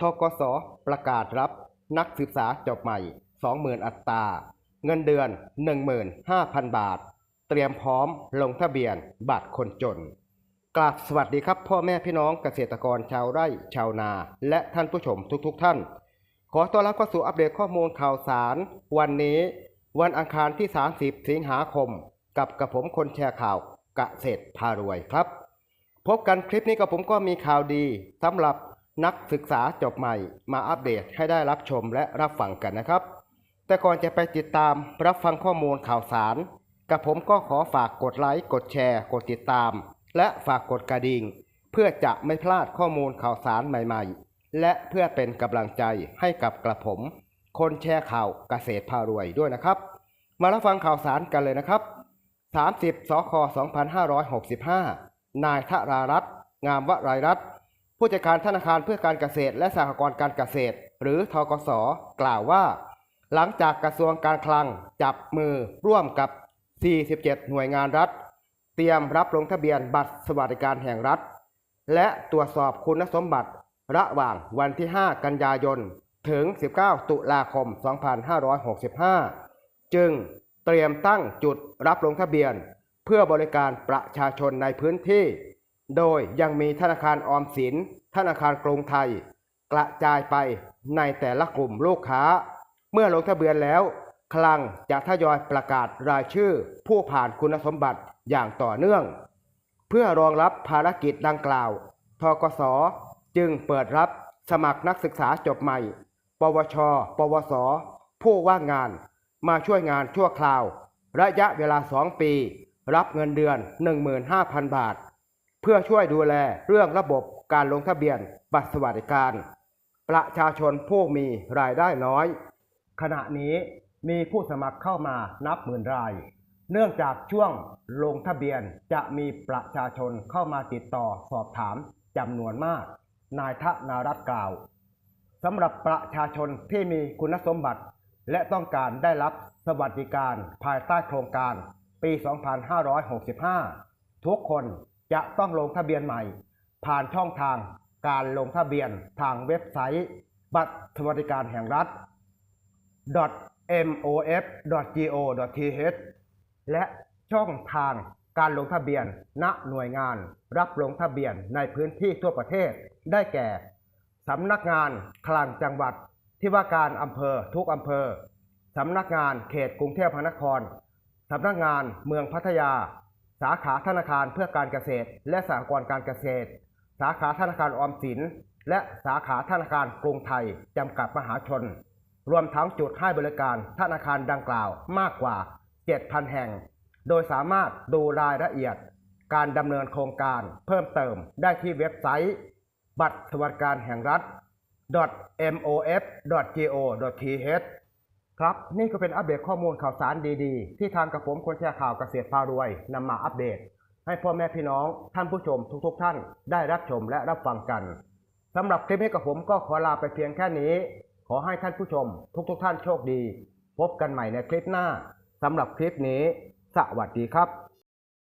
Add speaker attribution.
Speaker 1: ทกสประกาศรับนักศึกษาจบใหม่ 20,000 อัตรา เงินเดือน 15,000 บาท เตรียมพร้อมลงทะเบียนบัตรคนจน กราบสวัสดีครับ พ่อแม่พี่น้องเกษตรกรชาวไร่ชาวนา และท่านผู้ชมทุกๆทท่าน ขอต้อนรับเข้าสู่อัปเดตข้อมูลข่าวสาร วันนี้ วันอังคารที่ 30 สิงหาคม กับกระผมคนแชร์ข่าวเกษตรพารวยครับ พบกันคลิปนี้กับผมก็มีข่าวดีสำหรับ นักศึกษาจบใหม่มาอัปเดตให้ได้รับชมและรับฟังกันนะครับ แต่ก่อนจะไปติดตามรับฟังข้อมูลข่าวสาร กับผมก็ขอฝากกดไลค์กดแชร์ กดติดตาม และฝากกดกระดิ่ง เพื่อจะไม่พลาดข้อมูลข่าวสารใหม่ๆ และเพื่อเป็นกำลังใจให้กับกระผม คนแชร์ข่าวเกษตรพารวยด้วยนะครับ มารับฟังข่าวสารกันเลยนะครับ 30สค2565 นายธรารัตน์งามวรายรัตน์ ผู้จัดการธนาคารเพื่อการเกษตร และสหกรณ์การเกษตร หรือทกส กล่าวว่า หลังจากกระทรวงการคลังจับมือร่วมกับ 47 หน่วยงานรัฐ เตรียมรับลงทะเบียนบัตรสวัสดิการแห่งรัฐ และตรวจสอบคุณสมบัติ ระหว่างวันที่ 5 กันยายน ถึง 19 ตุลาคม 2565 จึงเตรียมตั้งจุดรับลงทะเบียน เพื่อบริการประชาชนในพื้นที่ โดยยังมีธนาคารออมสิน ธนาคารกรุงไทย กระจายไปในแต่ละกลุ่มลูกค้า เมื่อลงทะเบียนแล้ว คลังจะทยอยประกาศรายชื่อ ผู้ผ่านคุณสมบัติอย่างต่อเนื่อง เพื่อรองรับภารกิจดังกล่าว ทกส จึงเปิดรับสมัครนักศึกษาจบใหม่ ปวช ปวส ผู้ว่างงาน มาช่วยงานชั่วคราว ระยะเวลา 2 ปี รับเงินเดือน 15,000 บาท เพื่อช่วยดูแลเรื่องระบบการลงทะเบียนบัตรสวัสดิการ ประชาชนผู้มีรายได้น้อย ขณะนี้มีผู้สมัครเข้ามานับหมื่นราย เนื่องจากช่วงลงทะเบียนจะมีประชาชนเข้ามาติดต่อสอบถามจำนวนมาก นายทนารัตกล่าวสำหรับประชาชนที่มีคุณสมบัติ และต้องการได้รับสวัสดิการภายใต้โครงการปี 2565 ทุกคน จะต้องลงทะเบียนใหม่ ผ่านช่องทางการลงทะเบียนทางเว็บไซต์ บัตรสวัสดิการแห่งรัฐ mof.go.th และช่องทางการลงทะเบียน ณ หน่วยงาน รับลงทะเบียนในพื้นที่ทั่วประเทศ ได้แก่ สำนักงานคลังจังหวัด ที่ว่าการอำเภอทุกอำเภอ สำนักงานเขตกรุงเทพมหานคร สำนักงานเมืองพัทยา สาขาธนาคารเพื่อการเกษตร และสหกรณ์การเกษตร สาขาธนาคารออมสิน และสาขาธนาคารกรุงไทยจำกัดมหาชน รวมทั้งจุดให้บริการธนาคารดังกล่าวมากกว่า 7,000 แห่ง โดยสามารถดูรายละเอียด การดำเนินโครงการเพิ่มเติมได้ที่เว็บไซต์ บัตรสวัสดิการแห่งรัฐ mof.go.th ครับ นี่ก็เป็นอัปเดตข้อมูลข่าวสารดีๆ ที่ทางกระผมคนแชร์ข่าวเกษตรพารวยนำมาอัปเดต ให้พ่อแม่พี่น้องท่านผู้ชมทุกๆ ท่านได้รับชมและรับฟังกันสำหรับคลิปนี้กับผมก็ขอลาไปเพียงแค่นี้ ขอให้ท่านผู้ชม ทุกๆ ท่านโชคดี พบกันใหม่ในคลิปหน้าสำหรับคลิปนี้ สวัสดีครับ